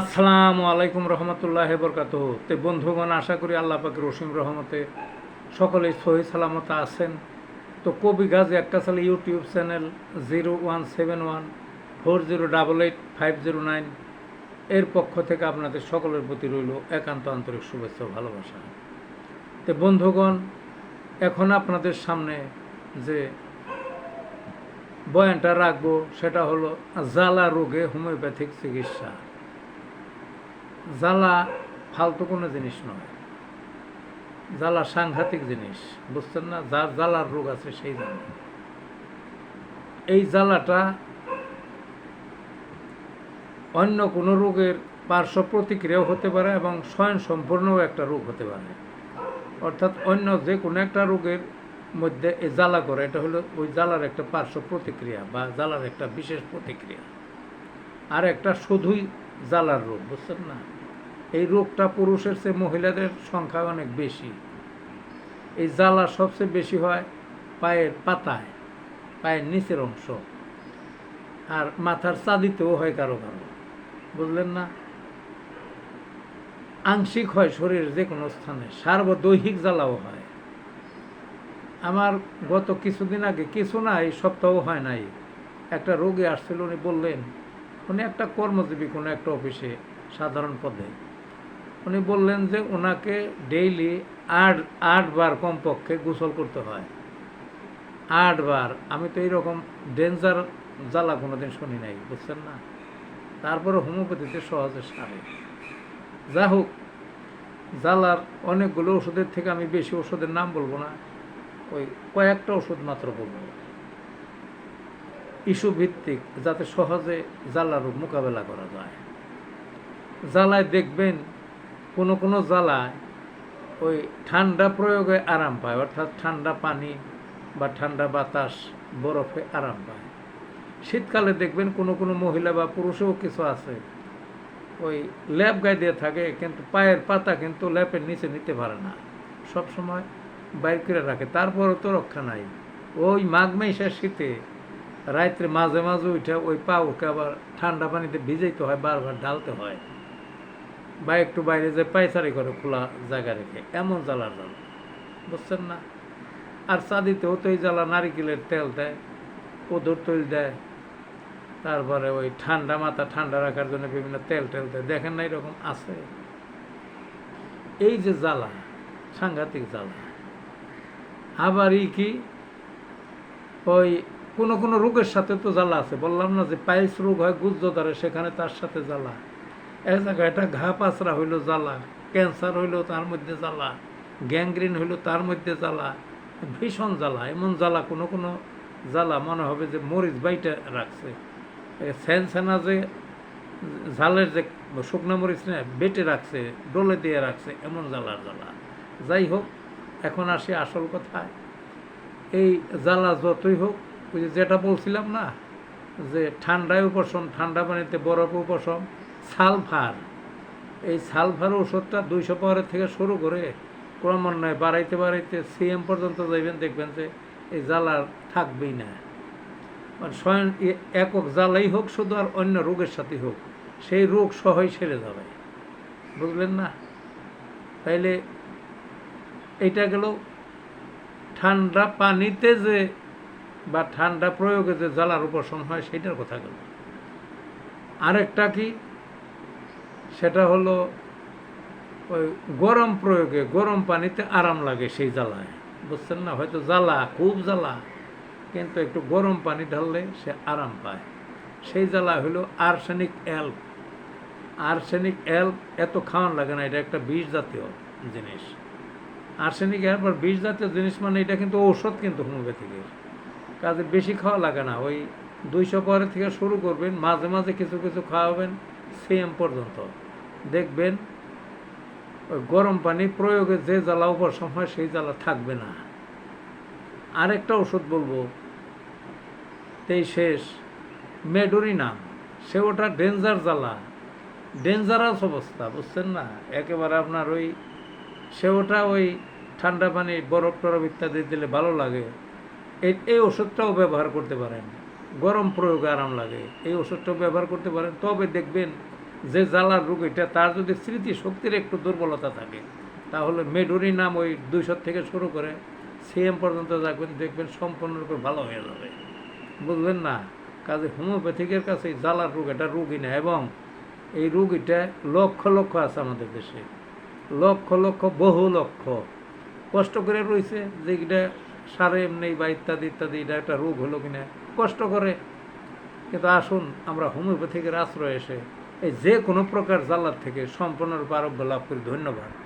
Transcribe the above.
আসসালামু আলাইকুম রহমতুল্লাহ বরকাত তে বন্ধুগণ, আশা করি আল্লাহ পাকের রসিম রহমতে সকলে সহি সালামত আছেন। তো কবি গাজ এককাসাল YouTube channel zero one seven one, four zero double eight, five zero nine, এর পক্ষ থেকে আপনাদের সকলের প্রতি রইল একান্ত আন্তরিক শুভেচ্ছা ভালোবাসা। তে বন্ধুগণ, এখন আপনাদের সামনে যে বয়ানটা রাখব, সেটা হলো, জ্বালা রোগে হোমিওপ্যাথিক চিকিৎসা। জ্বালা ফালতু কোনো জিনিস নয়। জ্বালা সাংঘাতিক জিনিস, বুঝছেন না? যার জ্বালার রোগ আছে সেই জানে এই জ্বালাটা অন্য কোনো রোগের পার্শ্ব প্রতিক্রিয়াও হতে পারে এবং স্বয়ং সম্পূর্ণও একটা রোগ হতে পারে। অর্থাৎ অন্য যে কোনো একটা রোগের মধ্যে এই জ্বালা করে, এটা হলো ওই জ্বালার একটা পার্শ্ব প্রতিক্রিয়া বা জ্বালার একটা বিশেষ প্রতিক্রিয়া। আর একটা শুধুই জ্বালার রোগ, বুঝছেন না? এই রোগটা পুরুষের চেয়ে মহিলাদের সংখ্যা অনেক বেশি। এই জ্বালা সবচেয়ে বেশি হয় পায়ের পাতায়, পায়ের নিচের অংশ। আর মাথার চাঁদিতেও হয় কারও কারও, বুঝলেন না? আংশিক হয় শরীরের যে কোনো স্থানে, সার্বদৈহিক জ্বালাও হয়। আমার গত কিছুদিন আগে, কিছু না, এই সপ্তাহ হয় নাই, একটা রোগী আসছিল, উনি বললেন উনি একটা কর্মজীবী কোনো একটা অফিসে, সাধারণ পদে। উনি বললেন যে ওনাকে ডেইলি আট, আটবার কমপক্ষে গোসল করতে হয়। আটবার। আমি তো এইরকম ডেঞ্জার জ্বালা কোনো দিন শুনি নাই, বুঝছেন না? তারপরে হোমিওপ্যাথিতে সহজে সারে। যা হোক, জ্বালার অনেকগুলো ওষুধের থেকে আমি বেশি ওষুধের নাম বলব না, ওই কয়েকটা ওষুধ মাত্র বলব। ইস্যু ভিত্তিক যাতে সহজে জ্বালা রোগ মোকাবেলা করা যায়। জ্বালায় দেখবেন কোনো কোনো জ্বালায় ওই ঠান্ডা প্রয়োগে আরাম পায়, অর্থাৎ ঠান্ডা পানি বা ঠান্ডা বাতাস বরফে আরাম পায়। শীতকালে দেখবেন কোনো কোনো মহিলা বা পুরুষও কিছু আছে, ওই ল্যাপ গায়ে দিয়ে থাকে, কিন্তু পায়ের পাতা কিন্তু ল্যাপের নিচে নিতে পারে না। সব সময় বাইর করে রাখে, তারপরও তো রক্ষা নাই। ওই মাঘ মাসের শীতে রাত্রে মাঝে মাঝে উঠে ওই পা ওকে আবার ঠান্ডা পানিতে ভিজাইতে হয়, বারবার ঢালতে হয়। বা একটু বাইরে যে পায়চারি করে খোলা জায়গা রেখে, এমন জ্বালার জ্বালা। বুঝছেন না? আর চাঁদিতেও তো এই জ্বালা নারিকেলের তেল দেয় কদর তৈল দেয়। তারপরে ওই ঠান্ডা মাথা ঠান্ডা রাখার জন্য বিভিন্ন তেল টেল দেয়। দেখেন না এরকম আছে? এই যে জ্বালা, সাংঘাতিক জ্বালা, আবার ই কি? ওই কোনো কোনো রোগের সাথে তো জ্বালা আছে। বললাম না যে পাইলস রোগ হয় গুজ্জদারে সেখানে তার সাথে জ্বালা। এক জায়গায় একটা ঘা পাচরা হইল জ্বালা, ক্যান্সার হইল তার মধ্যে জ্বালা, গ্যাংগ্রিন হইল তার মধ্যে জ্বালা, ভীষণ জ্বালা, এমন জ্বালা, কোনো কোনো জ্বালা মনে হবে যে মরিচ বাইটা রাখছে। সেনসেনা যে ঝালের যে শুকনো মরিচ না, বেটে রাখছে, ডোলে দিয়ে রাখছে, এমন জ্বালার জ্বালা। যাই হোক, এখন আসি আসল কথায়। এই জ্বালা যতই হোক ওই যে যেটা বলছিলাম না, যে ঠান্ডায় উপশম, ঠান্ডা পানিতে বরফ উপশম, সালফার। এই সালফার ওষুধটা দুইশো পাওয়ারের থেকে শুরু করে ক্রমান্বয়ে বাড়াইতে বাড়াইতে সিএম পর্যন্ত যাইবেন, দেখবেন যে এই জ্বালা থাকবেই না। মানে স্বয়ং একক জ্বালাই হোক, শুধু আর অন্য রোগের সাথে হোক, সেই রোগ সহই সেরে যাবে। বুঝলেন না? তাইলে এইটা গেল ঠান্ডা পানিতে যে বা ঠান্ডা প্রয়োগে যে জ্বালার উপশম হয় সেটার কথা গেল। আরেকটা কি? সেটা হলো ওই গরম প্রয়োগে গরম পানিতে আরাম লাগে সেই জ্বালায়। বুঝছেন না? হয়তো জ্বালা, খুব জ্বালা, কিন্তু একটু গরম পানি ঢাললে সে আরাম পায়। সেই জ্বালা হলো আর্সেনিক অ্যাল্প আর্সেনিক অ্যাল্প এত খাওয়ান লাগে না, এটা একটা বিষ জাতীয় জিনিস। আর্সেনিক অ্যাল্প আর বিষ জাতীয় জিনিস মানে এটা কিন্তু ঔষধ কিন্তু হোমিওপ্যাথিকের। কাজে বেশি খাওয়া লাগে না। ওই দুইশো পরের থেকে শুরু করবেন, মাঝে মাঝে কিছু কিছু খাওয়াবেন সেম পর্যন্ত। দেখবেন গরম পানি প্রয়োগে যে জ্বালা উপশম হয়, সেই জ্বালা থাকবে না। আরেকটা ওষুধ বলব তেই শেষ মেডোরিনা সে ওটা ডেঞ্জার জ্বালা। ডেঞ্জারাস অবস্থা, বুঝছেন না? একেবারে আপনার ওই, সে ওটা ওই ঠান্ডা পানি, বরফ টরফ ইত্যাদি দিলে ভালো লাগে। এই ওষুধটাও ব্যবহার করতে পারেন। গরম প্রয়োগে আরাম লাগে। এই ওষুধটাও ব্যবহার করতে পারেন। তবে দেখবেন যে জ্বালার রোগীটা তার যদি স্মৃতি শক্তির একটু দুর্বলতা থাকে, তাহলে মেডুরি নাম ওই দুইশো থেকে শুরু করে সিএম পর্যন্ত যাবেন দেখবেন সম্পূর্ণরূপে ভালো হয়ে যাবে। বুঝলেন না? কাজে হোমিওপ্যাথিকের কাছে জ্বালার রোগ এটা রোগী না। এবং এই রোগীটা লক্ষ লক্ষ আছে আমাদের দেশে। লক্ষ লক্ষ, বহু লক্ষ কষ্ট করে রয়েছে যে এটা সারে এমনি বা ইত্যাদি ইত্যাদি, এটা একটা রোগ হলো কিনা? কষ্ট করে। কিন্তু আসুন, আমরা হোমিওপ্যাথিকের আশ্রয় এসে এই যে কোনো প্রকার জ্বালার থেকে সম্পূর্ণরূপে আরোগ্য লাভ করি। ধন্যবাদ।